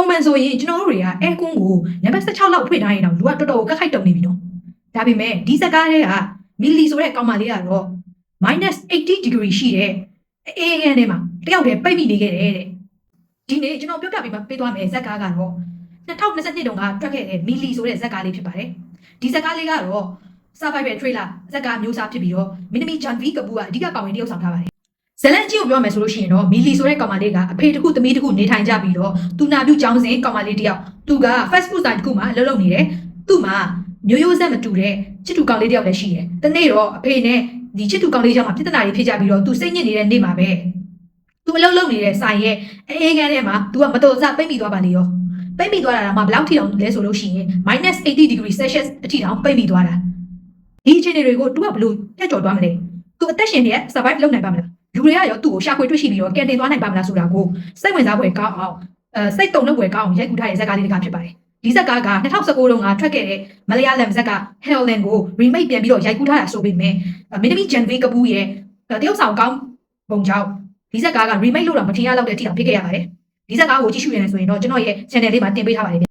ပုံမှန်ဆိုရင်ကျွန်တော်တို့တွေကအဲကွန်းကိုနံပါတ်16လောက်ဖွင့်ထားရင်တော့လူကတော်တော်ကက်ခိုက်တုံနေပြီနော်ဒါပေမဲ့ဒီစကားတွေကမီလီဆိုတဲ့ကောင်မလေးကတော့ -80 degree ရှိတဲ့အေးအေးထဲမှာတယောက်တည်းပိတ်မိနေခဲ့တယ်တဲ့ဒီနေ့ကျွန်တော်ပြောပြပေးမှာပေးသွားမယ်ဇက်ကားကတော့2022တုန်းကထွက်ခဲ့တဲ့မီလီဆိုတဲ့ဇက်ကားလေးဖြစ်ပါတယ်ဒီဇက်ကားလေးကတော့ survival trailer ဇက်ကားမျိုးစားဖြစ်ပြီးတော့မင်းသမီးဂျန်ဗီကပူကအဓိကပါဝင်တရုပ်ဆောင်ထားပါတယ် ဇလန်ကြီးကိုပြောမယ်ဆိုလို့ရှိရင်တော့မီလီဆိုတဲ့ကောင်မလေးကအဖေတစ်ခုသမီးတစ်ခုနေထိုင်ကြပြီးတော့သူနာပြုကျောင်းစဉ်ကောင်မလေးတယောက်သူက Facebook စာတစ်ခုမှာလှုပ်လှုပ်နေတယ်သူ့မှာမျိုးရိုးဆက်မတူတဲ့ချစ်တူကောင်လေးတယောက်လည်းရှိတယ်။တနေ့တော့အဖေနဲ့ဒီချစ်တူကောင်လေးကြောင့်မှပြဿနာတွေဖြစ်ကြပြီးတော့သူစိတ်ညစ်နေတဲ့နေ့မှာပဲသူအလုပ်လုပ်နေတဲ့ဆိုင်ရဲ့အေးကန်းထဲမှာသူကမတော်စပိတ်မိသွားပါလေရောပိတ်မိသွားတာမှဘယ်လောက်ထိတောင်လဲဆိုလို့ရှိရင် -80 degree Celsius အထိတောင်ပိတ်မိသွားတာဒီအခြေအနေတွေကိုသူကဘယ်လိုဖြတ်ကျော်သွားမလဲသူအသက်ရှင်နေရ survive လုပ်နိုင်ပါမလား လူတွေကရောသူ့ကိုရှာဖွေတွေ့ရှိပြီးတော့ကယ်တင်သွားနိုင်ပါမလားဆိုတာကိုစိတ်ဝင်စားဖွယ်ကောင်းအောင်အဲစိတ်တုံလို့ဖွယ်ကောင်းအောင်ရိုက်ကူးထားတဲ့ဇာတ်ကားလေးတစ်ခါဖြစ်ပါတယ်ဒီဇက်ကားက2019တုန်းကထွက်ခဲ့တဲ့မလျာလမ်ဇက်က Helen ကို remake ပြန်ပြီးတော့ရိုက်ကူးထားတာဆိုပေမဲ့မင်းသမီး Janvi Kapoor ရဲ့တရုပ်ဆောင်ကောင်းပုံကြောင့်ဒီဇက်ကားက remake လုပ်တာမထင်ရတော့တဲ့အထိတောင်ဖြစ်ခဲ့ရပါတယ်ဒီဇက်ကားကိုကြည့်ရှုနေတယ်ဆိုရင်တော့ကျွန်တော်ရဲ့ channel လေးမှာတင်ပေးထားပါတယ်